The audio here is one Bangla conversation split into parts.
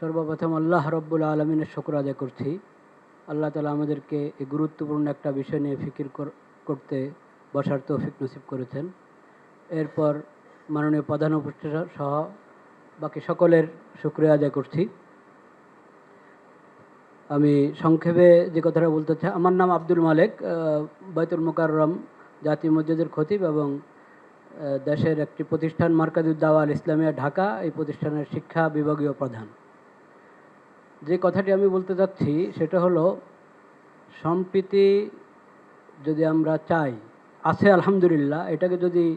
সর্বপ্রথম আল্লাহ রব্বুল আলমিনের শুক্র আদায় করছি। আল্লাহ তালা আমাদেরকে এই গুরুত্বপূর্ণ একটা বিষয় নিয়ে ফিকির কর- করতে বসার তৌফিক নসিব করেছেন। এরপর মাননীয় প্রধান উপদেষ্টা সহ বাকি সকলের শুক্রিয়া আদায় করছি। আমি সংক্ষেপে যে কথাটা বলতে চাই, আমার নাম আব্দুল মালেক বাইতুল মোকাররম জাতীয় মসজিদের খতিব এবং দেশের একটি প্রতিষ্ঠান মার্কাজুদ্দাওয়া আল ইসলামিয়া, ঢাকা। এই প্রতিষ্ঠানের শিক্ষা বিভাগীয় প্রধান। যে কথাটি আমি বলতে চাচ্ছি সেটা হলো, সম্প্রীতি যদি আমরা চাই, আছে আলহামদুলিল্লাহ, এটাকে যদি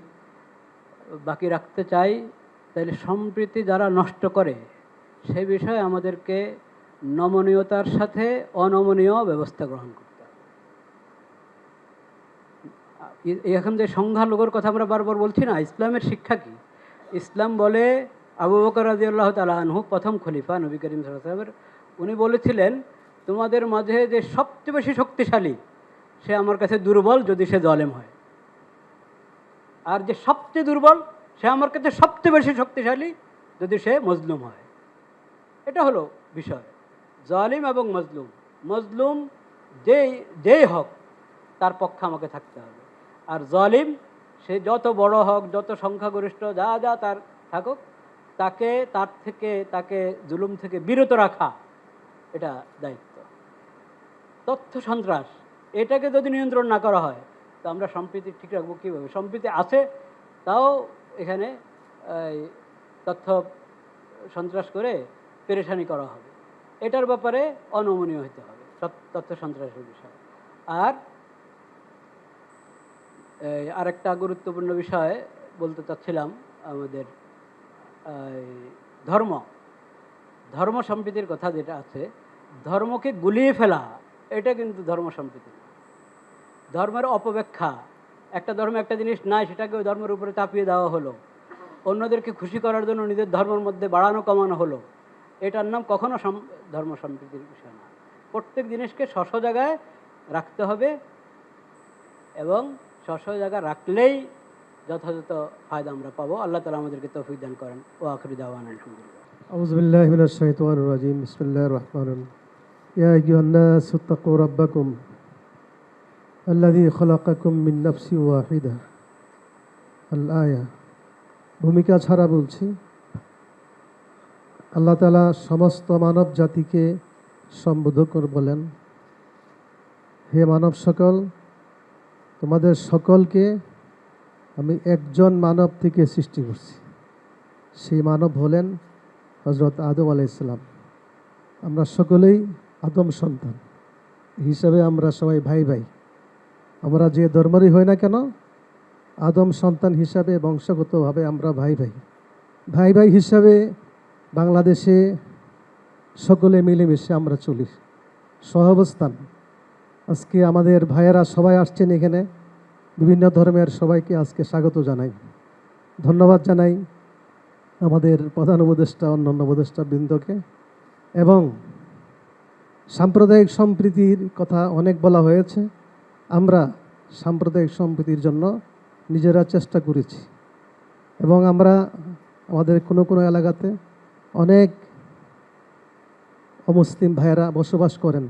বাকি রাখতে চাই, তাহলে সম্প্রীতি যারা নষ্ট করে, সে বিষয়ে আমাদেরকে নমনীয়তার সাথে অনমনীয় ব্যবস্থা গ্রহণ করতে হবে। এখন যে সংখ্যালঘুর কথা আমরা বারবার বলছি না, ইসলামের শিক্ষা কি? ইসলাম বলে আবু বকর রাজি আল্লাহ তালা আনহু প্রথম খলিফা নবী করিম সাল্লামের উনি বলেছিলেন, তোমাদের মাঝে যে সবচেয়ে বেশি শক্তিশালী, সে আমার কাছে দুর্বল যদি সে জলেম হয়। আর যে সবচেয়ে দুর্বল, সে আমার কাছে সবচেয়ে বেশি শক্তিশালী যদি সে মজলুম হয়। এটা হলো বিষয়। জালিম এবং মজলুম। মজলুম যেই যেই হোক, তার পক্ষে আমাকে থাকতে হবে। আর জালিম, সে যত বড় হোক, যত সংখ্যাগরিষ্ঠ, যা যা তার থাকুক তাকে, তার থেকে, তাকে জুলুম থেকে বিরত রাখা, এটা দায়িত্ব। তথ্য সন্ত্রাস, এটাকে যদি নিয়ন্ত্রণ না করা হয়, তো আমরা সম্প্রীতি ঠিক রাখব কীভাবে? সম্প্রীতি আছে, তাও এখানে তথ্য সন্ত্রাস করে পেরেশানি করা হবে। এটার ব্যাপারে অনমনীয় হতে হবে তথ্য সন্ত্রাসের বিষয়। আর আরেকটা গুরুত্বপূর্ণ বিষয় বলতে চাচ্ছিলাম আমাদের ধর্ম। ধর্ম সম্প্রীতির কথা যেটা আছে, ধর্মকে গুলিয়ে ফেলা, এটা কিন্তু ধর্ম সম্প্রীতি। ধর্মের অপব্যাখ্যা, একটা ধর্ম একটা জিনিস নাই, সেটাকে ওই ধর্মের উপরে চাপিয়ে দেওয়া হলো। অন্যদেরকে খুশি করার জন্য নিজের ধর্মের মধ্যে বাড়ানো, কমানো হলো। এটার নাম কখনো ধর্ম সম্প্রীতির বিষয় না। প্রত্যেক জিনিসকে স্ব জায়গায় রাখতে হবে এবং স্ব জায়গা রাখলেই যথাযথ ফায়দা আমরা পাবো আল্লাহ তালা আমাদেরকে তৌফিক দান করেন ও আখরি দাওয়ান আলহামদুলিল্লাহ أعوذ بالله من الشيطان الرجيم بسم الله الرحمن الرحيم يا أيها الناس اتقوا ربكم الذي خلقكم من نفس واحدة الآية ভূমিকা ছাড়া বলছি আল্লাহ তালা সমস্ত মানব জাতিকে সম্বোধ করে বলেন হে মানব সকল তোমাদের সকলকে আমি একজন মানব থেকে সৃষ্টি করছি। সেই মানব হলেন হজরত আদম আলাইসালাম আমরা সকলেই আদম সন্তান। হিসাবে আমরা সবাই ভাই ভাই। আমরা যে ধর্মেরই হই না কেন, আদম সন্তান হিসাবে, বংশগতভাবে আমরা ভাই ভাই। ভাই ভাই হিসাবে বাংলাদেশে সকলে মিলেমিশে আমরা চলি। সহাবস্থান। আজকে আমাদের ভাইয়েরা সবাই আসছেন এখানে। বিভিন্ন ধর্মের সবাইকে আজকে স্বাগত জানাই। ধন্যবাদ জানাই আমাদের প্রধান উপদেষ্টা, অন্যান্য উপদেষ্টা বৃন্দকে। এবং সাম্প্রদায়িক সম্প্রীতির কথা অনেক বলা হয়েছে। আমরা সাম্প্রদায়িক সম্প্রীতির জন্য নিজেরা চেষ্টা করেছি। এবং আমরা আমাদের কোনো কোনো এলাকাতে অনেক অমুসলিম ভাইয়েরা বসবাস করেন।